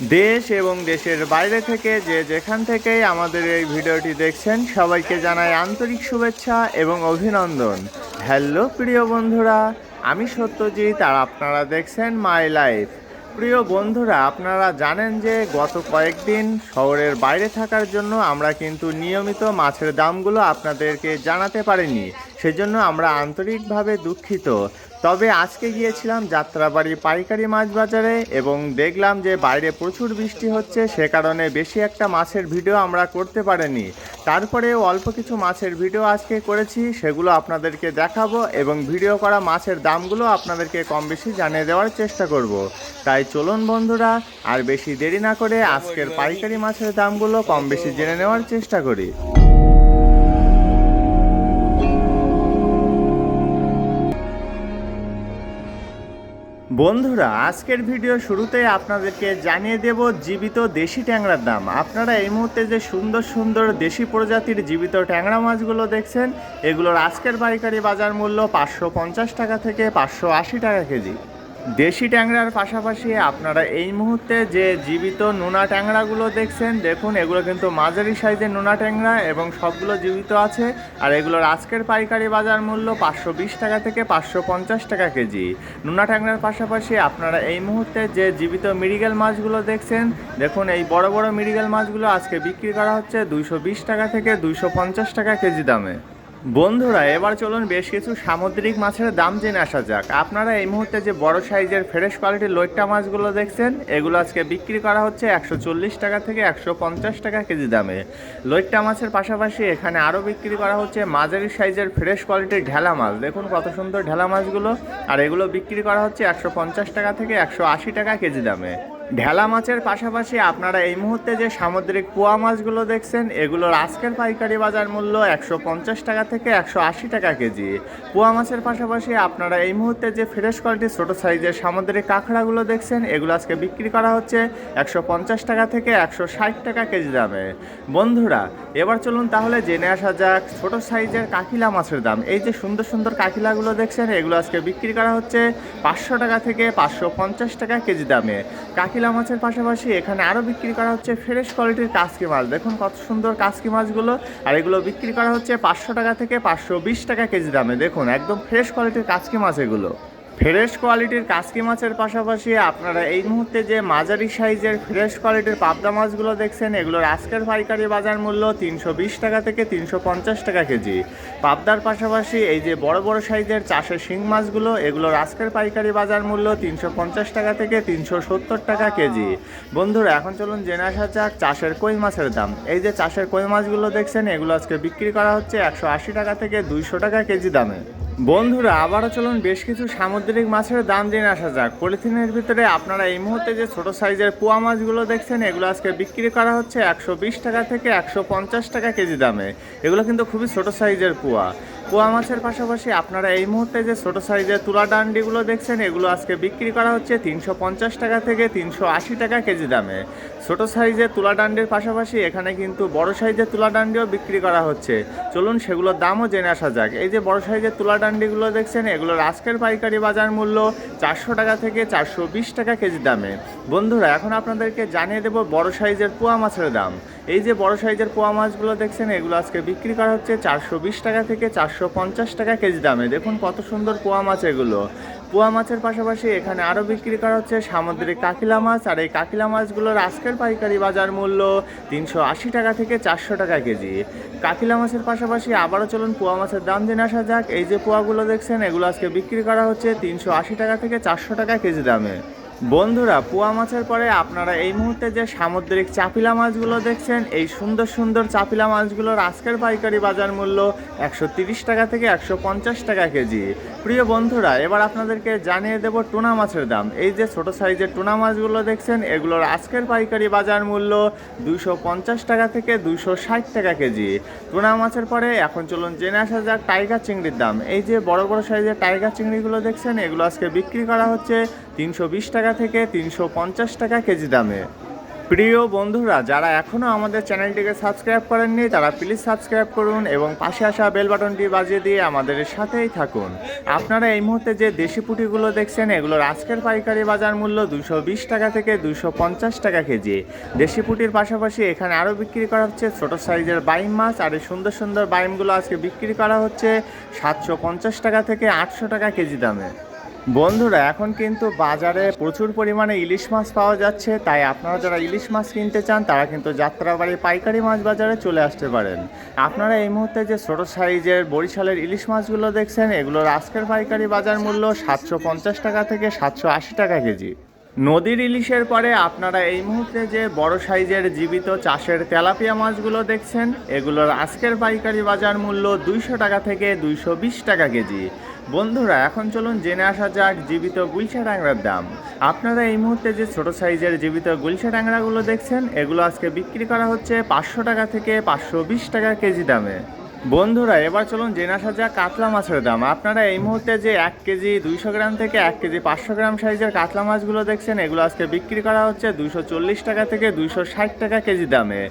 দেশ এবং দেশের বাইরে থেকে যে যেখান থেকেই আমাদের এই ভিডিওটি দেখছেন, সবাইকে জানাই আন্তরিক শুভেচ্ছা এবং অভিনন্দন। হ্যালো, প্রিয় বন্ধুরা, আমি সত্যজিৎ আর আপনারা দেখছেন মাই লাইফ। প্রিয় বন্ধুরা, আপনারা জানেন যে গত কয়েকদিন শহরের বাইরে থাকার জন্য আমরা কিন্তু নিয়মিত মাছের দামগুলো আপনাদেরকে জানাতে পারিনি। সেজন্য আমরা আন্তরিকভাবে দুঃখিত। তবে আজকে গিয়েছিলাম যাত্রাবাড়ি পাইকারি মাছ বাজারে এবং দেখলাম যে বাইরে প্রচুর বৃষ্টি হচ্ছে, সে কারণে বেশি একটা মাছের ভিডিও আমরা করতে পারিনি। তারপরে অল্প কিছু মাছের ভিডিও আজকে করেছি, সেগুলো আপনাদেরকে দেখাবো এবং ভিডিও করা মাছের দামগুলো আপনাদেরকে কম বেশি জানিয়ে দেওয়ার চেষ্টা করব। তাই চলুন বন্ধুরা, আর বেশি দেরি না করে আজকের পাইকারি মাছের দামগুলো কম বেশি জেনে নেওয়ার চেষ্টা করি। বন্ধুরা, আজকের ভিডিও শুরুতে আপনাদেরকে জানিয়ে দেব জীবিত দেশি ট্যাংরার দাম। আপনারা এই মুহূর্তে যে সুন্দর সুন্দর দেশি প্রজাতির জীবিত ট্যাংরা মাছগুলো দেখছেন, এগুলোর আজকের পাইকারি বাজার মূল্য পাঁচশো পঞ্চাশ টাকা থেকে পাঁচশো আশি টাকা কেজি। দেশি ট্যাংরার পাশাপাশি আপনারা এই মুহূর্তে যে জীবিত নোনা ট্যাংরাগুলো দেখছেন, দেখুন, এগুলো কিন্তু মাঝারি সাইজের নোনা ট্যাংরা এবং সবগুলো জীবিত আছে। আর এগুলোর আজকের পাইকারি বাজার মূল্য পাঁচশো বিশ টাকা থেকে পাঁচশো পঞ্চাশ টাকা কেজি। নোনা ট্যাংরার পাশাপাশি আপনারা এই মুহূর্তে যে জীবিত মিরিগেল মাছগুলো দেখছেন, দেখুন, এই বড় বড় মিরিগেল মাছগুলো আজকে বিক্রি করা হচ্ছে দুইশো বিশ টাকা থেকে দুইশো পঞ্চাশ টাকা কেজি দামে। বন্ধুরা, এবার চলুন বেশ কিছু সামুদ্রিক মাছের দাম জেনে আসা যাক। আপনারা এই মুহূর্তে যে বড় সাইজের ফ্রেশ কোয়ালিটির লইট্টা মাছগুলো দেখছেন, এগুলো আজকে বিক্রি করা হচ্ছে একশো চল্লিশ টাকা থেকে একশো পঞ্চাশ টাকা কেজি দামে। লইট্টা মাছের পাশাপাশি এখানে আরও বিক্রি করা হচ্ছে মাঝারি সাইজের ফ্রেশ কোয়ালিটির ঢেলা মাছ। দেখুন কত সুন্দর ঢেলা মাছগুলো, আর এগুলো বিক্রি করা হচ্ছে একশো পঞ্চাশ টাকা থেকে একশো আশি টাকা কেজি দামে। ঢেলা মাছের পাশাপাশি আপনারা এই মুহূর্তে যে সামুদ্রিক পোয়া মাছগুলো দেখছেন, এগুলোর আজকের পাইকারি বাজার মূল্য একশো পঞ্চাশ টাকা থেকে একশো আশি টাকা কেজি। পোয়া মাছের পাশাপাশি আপনারা এই মুহূর্তে যে ফ্রেশ কোয়ালিটির ছোটো সাইজের সামুদ্রিক কাঁকড়াগুলো দেখছেন, এগুলো আজকে বিক্রি করা হচ্ছে একশো পঞ্চাশ টাকা থেকে একশো ষাট টাকা কেজি দামে। বন্ধুরা, এবার চলুন তাহলে জেনে আসা যাক ছোট সাইজের কাকিলা মাছের দাম। এই যে সুন্দর সুন্দর কাকিলাগুলো দেখছেন, এগুলো আজকে বিক্রি করা হচ্ছে পাঁচশো টাকা থেকে পাঁচশো পঞ্চাশ টাকা কেজি দামে। কাকিলা মাছের পাশাপাশি এখানে আরও বিক্রি করা হচ্ছে ফ্রেশ কোয়ালিটির কাসকি মাছ। দেখুন কত সুন্দর কাসকি মাছগুলো। আর এগুলো বিক্রি করা হচ্ছে পাঁচশো টাকা থেকে পাঁচশো বিশ টাকা কেজি দামে। দেখুন, একদম ফ্রেশ কোয়ালিটির কাসকি মাছ এগুলো। ফ্রেশ কোয়ালিটির কাসকি মাছের পাশাপাশি আপনারা এই মুহূর্তে যে মাঝারি সাইজের ফ্রেশ কোয়ালিটির পাবদা মাছগুলো দেখছেন, এগুলোর আজকের পাইকারি বাজার মূল্য তিনশো বিশ টাকা থেকে তিনশো পঞ্চাশ টাকা কেজি। পাবদার পাশাপাশি এই যে বড় বড় সাইজের চাষের শিং মাছগুলো, এগুলোর আজকের পাইকারি বাজার মূল্য তিনশো পঞ্চাশ টাকা থেকে তিনশো সত্তর টাকা কেজি। বন্ধুরা, এখন চলুন জেনে আসা যাক চাষের কই মাছের দাম। এই যে চাষের কই মাছগুলো দেখছেন, এগুলো আজকে বিক্রি করা হচ্ছে একশো আশি টাকা থেকে দুইশো টাকা কেজি দামে। বন্ধুরা, আবারও চলুন বেশ কিছু সামুদ্রিক মাছের দাম জেনে আসা যাক। পলিথিনের ভিতরে আপনারা এই মুহূর্তে যে ছোট সাইজের পোয়া মাছগুলো দেখছেন, এগুলো আজকে বিক্রি করা হচ্ছে একশো বিশ টাকা থেকে একশো পঞ্চাশ টাকা কেজি দামে। এগুলো কিন্তু খুবই ছোট সাইজের পোয়া। পোয়া মাছের পাশাপাশি আপনারা এই মুহূর্তে যে ছোট সাইজের তুলা ডান্ডিগুলো দেখছেন, এগুলো আজকে বিক্রি করা হচ্ছে তিনশো পঞ্চাশ টাকা থেকে তিনশো আশি টাকা কেজি দামে। ছোট সাইজের তুলা ডান্ডির পাশাপাশি এখানে কিন্তু বড় সাইজের তুলা ডান্ডিও বিক্রি করা হচ্ছে। চলুন সেগুলোর দামও জেনে আসা যাক। এই যে বড় সাইজের তুলা ডান্ডিগুলো দেখছেন, এগুলোর আজকের পাইকারি বাজার মূল্য চারশো টাকা থেকে চারশো বিশ টাকা কেজি দামে। বন্ধুরা, এখন আপনাদেরকে জানিয়ে দেবো বড় সাইজের পোয়া মাছের দাম। এই যে বড় সাইজের পোয়া মাছগুলো দেখছেন, এগুলো আজকে বিক্রি করা হচ্ছে চারশো বিশ টাকা থেকে চারশো পঞ্চাশ টাকা কেজি দামে। দেখুন কত সুন্দর পোয়া মাছ এগুলো। পোয়া মাছের পাশাপাশি এখানে আরও বিক্রি করা হচ্ছে সামুদ্রিক কাকিলা মাছ। আর এই কাকিলা মাছগুলোর আজকের পাইকারি বাজার মূল্য তিনশো আশি টাকা থেকে চারশো টাকা কেজি। কাকিলা মাছের পাশাপাশি আবারও চলুন পোয়া মাছের দাম জেনে আসা যাক। এই যে পোয়াগুলো দেখছেন, এগুলো আজকে বিক্রি করা হচ্ছে তিনশো আশি টাকা থেকে চারশো টাকা কেজি দামে। বন্ধুরা, পোয়া মাছের পরে আপনারা এই মুহূর্তে যে সামুদ্রিক চাপিলা মাছগুলো দেখছেন, এই সুন্দর সুন্দর চাপিলা মাছগুলোর আজকের পাইকারি বাজার মূল্য একশো টাকা থেকে একশো পঞ্চাশ টাকা কেজি। প্রিয় বন্ধুরা, এবার আপনাদেরকে জানিয়ে দেব টুনা মাছের দাম। এই যে ছোট সাইজের টুনা মাছগুলো দেখছেন, এগুলোর আজকের পাইকারি বাজার মূল্য দুইশো পঞ্চাশ টাকা থেকে দুইশো ষাট টাকা কেজি। টুনা মাছের পরে এখন চলুন জেনে আসা যাক টাইগার চিংড়ির দাম। এই যে বড় বড় সাইজের টাইগার চিংড়িগুলো দেখছেন, এগুলো আজকে বিক্রি করা হচ্ছে তিনশো বিশ টাকা থেকে তিনশো পঞ্চাশ টাকা কেজি দামে। প্রিয় বন্ধুরা, যারা এখনও আমাদের চ্যানেলটিকে সাবস্ক্রাইব করেননি, তারা প্লিজ সাবস্ক্রাইব করুন এবং পাশে আসা বেল বাটনটি বাজিয়ে দিয়ে আমাদের সাথেই থাকুন। আপনারা এই মুহূর্তে যে দেশি পুঁটিগুলো দেখছেন, এগুলোর আজকের পাইকারি বাজার মূল্য দুশো টাকা থেকে দুশো টাকা কেজি। দেশি পুঁটির পাশাপাশি এখানে আরও বিক্রি করা হচ্ছে ছোট সাইজের বাইম মাছ, আর এই সুন্দর সুন্দর বাইমগুলো আজকে বিক্রি করা হচ্ছে সাতশো পঞ্চাশ টাকা থেকে আটশো টাকা কেজি দামে। বন্ধুরা, এখন কিন্তু বাজারে প্রচুর পরিমাণে ইলিশ মাছ পাওয়া যাচ্ছে, তাই আপনারা যারা ইলিশ মাছ কিনতে চান, তারা কিন্তু যাত্রাবাড়ি পাইকারি মাছ বাজারে চলে আসতে পারেন। আপনারা এই মুহূর্তে যে ছোট সাইজের বরিশালের ইলিশ মাছগুলো দেখছেন, এগুলোর আজকের পাইকারি বাজার মূল্য সাতশো পঞ্চাশ টাকা থেকে সাতশো আশি টাকা কেজি। নদীর ইলিশের পরে আপনারা এই মুহূর্তে যে বড় সাইজের জীবিত চাষের তেলাপিয়া মাছগুলো দেখছেন, এগুলোর আজকের পাইকারি বাজার মূল্য দুইশো টাকা থেকে দুইশো বিশ টাকা কেজি। বন্ধুরা, এখন চলুন জেনে আসা যাক জীবিত গুলশা ট্যাংরার দাম। আপনারা এই মুহূর্তে যে ছোট সাইজের জীবিত গুলশা ট্যাংরাগুলো দেখছেন, এগুলো আজকে বিক্রি করা হচ্ছে পাঁচশো টাকা থেকে পাঁচশো বিশ টাকা কেজি দামে। বন্ধুরা, এবার চলুন জেনে আসা যাক কাতলা মাছের দাম। আপনারা এই মুহূর্তে যে এক কেজি দুইশো গ্রাম থেকে এক কেজি পাঁচশো গ্রাম সাইজের কাতলা মাছগুলো দেখছেন, এগুলো আজকে বিক্রি করা হচ্ছে দুইশো চল্লিশ টাকা থেকে দুইশো ষাট টাকা কেজি দামে।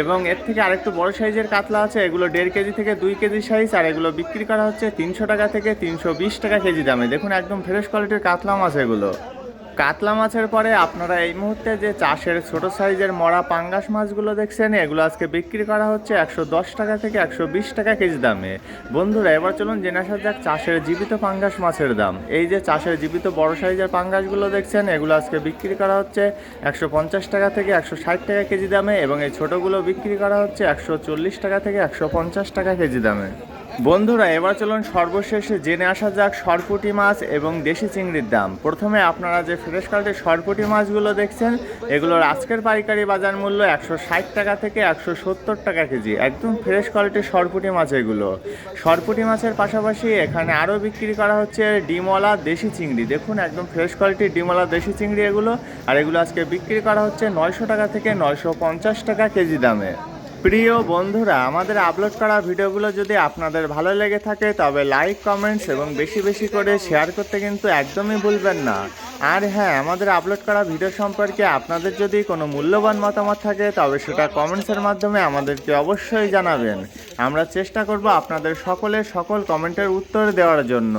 এবং এর থেকে আরেকটু বড় সাইজের কাতলা আছে, এগুলো দেড় কেজি থেকে দুই কেজি সাইজ, আর এগুলো বিক্রি করা হচ্ছে তিনশো টাকা থেকে তিনশো বিশ টাকা কেজি দামে। দেখুন, একদম ফ্রেশ কোয়ালিটির কাতলা মাছ এগুলো। কাতলা মাছের পরে আপনারা এই মুহূর্তে যে চাষের ছোট সাইজের মরা পাঙ্গাস মাছগুলো দেখছেন, এগুলো আজকে বিক্রি করা হচ্ছে একশো দশ টাকা থেকে একশো বিশ টাকা কেজি দামে। বন্ধুরা, এবার চলুন জেনে আসা যাক চাষের জীবিত পাঙ্গাস মাছের দাম। এই যে চাষের জীবিত বড় সাইজের পাঙ্গাসগুলো দেখছেন, এগুলো আজকে বিক্রি করা হচ্ছে একশো পঞ্চাশ টাকা থেকে একশো ষাট টাকা কেজি দামে এবং এই ছোটোগুলো বিক্রি করা হচ্ছে একশো চল্লিশ টাকা থেকে একশো পঞ্চাশ টাকা কেজি দামে। বন্ধুরা, এবার চলুন সর্বশেষে জেনে আসা যাক সরপুটি মাছ এবং দেশি চিংড়ির দাম। প্রথমে আপনারা যে ফ্রেশ কোয়ালিটির সরপুটি মাছগুলো দেখছেন, এগুলোর আজকের পাইকারি বাজার মূল্য একশো ষাট টাকা থেকে একশো সত্তর টাকা কেজি। একদম ফ্রেশ কোয়ালিটির সরপুটি মাছ এগুলো। সরপুটি মাছের পাশাপাশি এখানে আরও বিক্রি করা হচ্ছে ডিমওয়ালা দেশি চিংড়ি। দেখুন, একদম ফ্রেশ কোয়ালিটির ডিমওয়ালা দেশি চিংড়ি এগুলো। আর এগুলো আজকে বিক্রি করা হচ্ছে নয়শো টাকা থেকে নয়শো পঞ্চাশ টাকা কেজি দামে। প্রিয় বন্ধুরা, আমাদের আপলোড করা ভিডিওগুলো যদি আপনাদের ভালো লেগে থাকে, তবে লাইক কমেন্টস এবং বেশি বেশি করে শেয়ার করতে কিন্তু একদমই ভুলবেন না। আর হ্যাঁ আমাদের আপলোড করা ভিডিও সম্পর্কে আপনাদের যদি কোনো মূল্যবান মতামত থাকে, তবে সেটা কমেন্টসের মাধ্যমে আমাদেরকে অবশ্যই জানাবেন। আমরা চেষ্টা করব আপনাদের সকলের সকল কমেন্টের উত্তর দেওয়ার জন্য।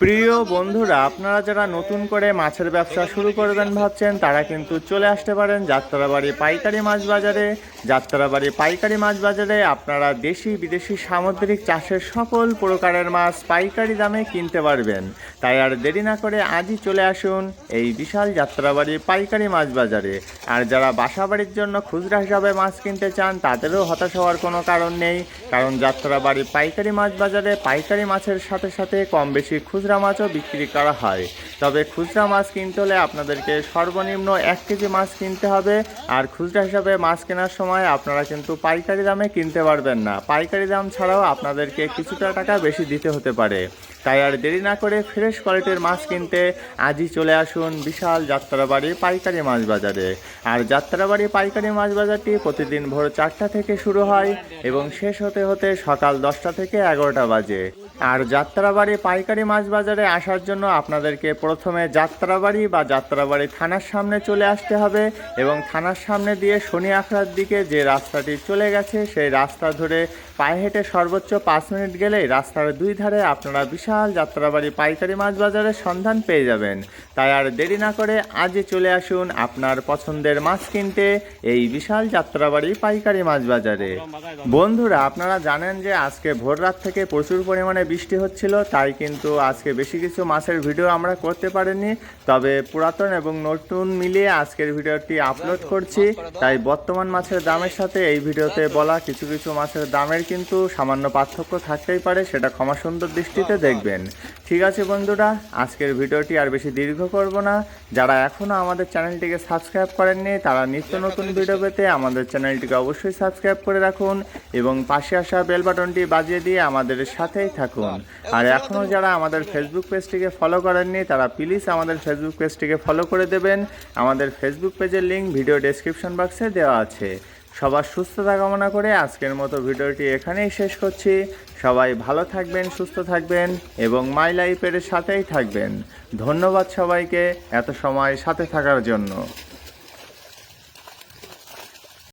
প্রিয় বন্ধুরা, আপনারা যারা নতুন করে মাছের ব্যবসা শুরু করবেন ভাবছেন, তারা কিন্তু চলে আসতে পারেন যাত্রাবাড়ি পাইকারি মাছ বাজারে। যাত্রাবাড়ি পাইকারি মাছ বাজারে আপনারা দেশি বিদেশি সামুদ্রিক চাষের সকল প্রকারের মাছ পাইকারি দামে কিনতে পারবেন। তাই আর দেরি না করে আজই চলে আসুন এই বিশাল যাত্রাবাড়ি পাইকারি মাছ বাজারে। আর যারা বাসাবাড়ির জন্য খুচরা হিসাবে মাছ কিনতে চান, তাদেরও হতাশ হওয়ার কোনো কারণ নেই। কারণ যাত্রাবাড়ি পাইকারি মাছ বাজারে পাইকারি মাছের সাথে সাথে কম বেশি খুচরা মাছও বিক্রি করা হয়। তবে খুচরা মাছ কিনতে হলে আপনাদেরকে সর্বনিম্ন এক কেজি মাছ কিনতে হবে। আর খুচরা হিসাবে মাছ কেনার সময় আপনারা কিন্তু পাইকারি দামে কিনতে পারবেন না। পাইকারি দাম ছাড়াও আপনাদেরকে কিছুটা টাকা বেশি দিতে হতে পারে। তাই আর দেরি না করে ফ্রেশ কোয়ালিটির মাছ কিনতে আজই চলে আসুন বিশাল যাত্রাবাড়ি পাইকারি মাছ বাজারে। আর যাত্রাবাড়ি পাইকারি মাছ বাজারটি প্রতিদিন ভোর চারটা থেকে শুরু হয় এবং শেষ হতে হতে সকাল দশটা থেকে এগারোটা বাজে। আর যাত্রাবাড়ি পাইকারি মাছ বাজারে আসার জন্য আপনাদেরকে প্রথমে যাত্রাবাড়ি বা যাত্রাবাড়ি থানার সামনে চলে আসতে হবে এবং থানার সামনে দিয়ে শনি আখড়ার দিকে যে রাস্তাটি চলে গেছে, সেই রাস্তা ধরে পায়ে হেঁটে সর্বোচ্চ পাঁচ মিনিট গেলেই রাস্তার দুই ধারে আপনারা বিশাল যাত্রাবাড়ি পাইকারি মাছ বাজারের সন্ধান পেয়ে যাবেন। তাই আর দেরি না করে আজই চলে আসুন আপনার পছন্দের মাছ কিনতে এই বিশাল যাত্রাবাড়ি পাইকারি মাছ বাজারে। বন্ধুরা, আপনারা জানেন যে আজকে ভোর রাত থেকে প্রচুর পরিমাণে বৃষ্টি হচ্ছিল, তাই কিন্তু আজকে বেশি কিছু মাছের ভিডিও আমরা করতে পারিনি। তবে পুরাতন এবং নতুন মিলিয়ে আজকের ভিডিওটি আপলোড করছি। তাই বর্তমান মাছের দামের সাথে এই ভিডিওতে বলা কিছু কিছু মাছের দামের কিন্তু সামান্য পার্থক্য থাকতেই পারে, সেটা ক্ষমা সুন্দর দৃষ্টিতে দেখবেন। ঠিক আছে বন্ধুরা, আজকের ভিডিওটি আর বেশি দীর্ঘ করব না। যারা এখনও আমাদের চ্যানেলটিকে সাবস্ক্রাইব করেননি, তারা নিত্য নতুন ভিডিও পেতে আমাদের চ্যানেলটিকে অবশ্যই সাবস্ক্রাইব করে রাখুন এবং পাশে আসা বেল বাটনটি বাজিয়ে দিয়ে আমাদের সাথেই থাকুন। আর এখনও যারা আমাদের ফেসবুক পেজটিকে ফলো করেননি তারা প্লিজ আমাদের ফেসবুক পেজটিকে ফলো করে দেবেন। আমাদের ফেসবুক পেজের লিঙ্ক ভিডিও ডেসক্রিপশন বক্সে দেওয়া আছে। সবার সুস্থতা কামনা করে আজকের মতো ভিডিওটি এখানেই শেষ করছি। সবাই ভালো থাকবেন সুস্থ থাকবেন এবং মাই লাইফের সাথেই থাকবেন। ধন্যবাদ সবাইকে এত সময় সাথে থাকার জন্য।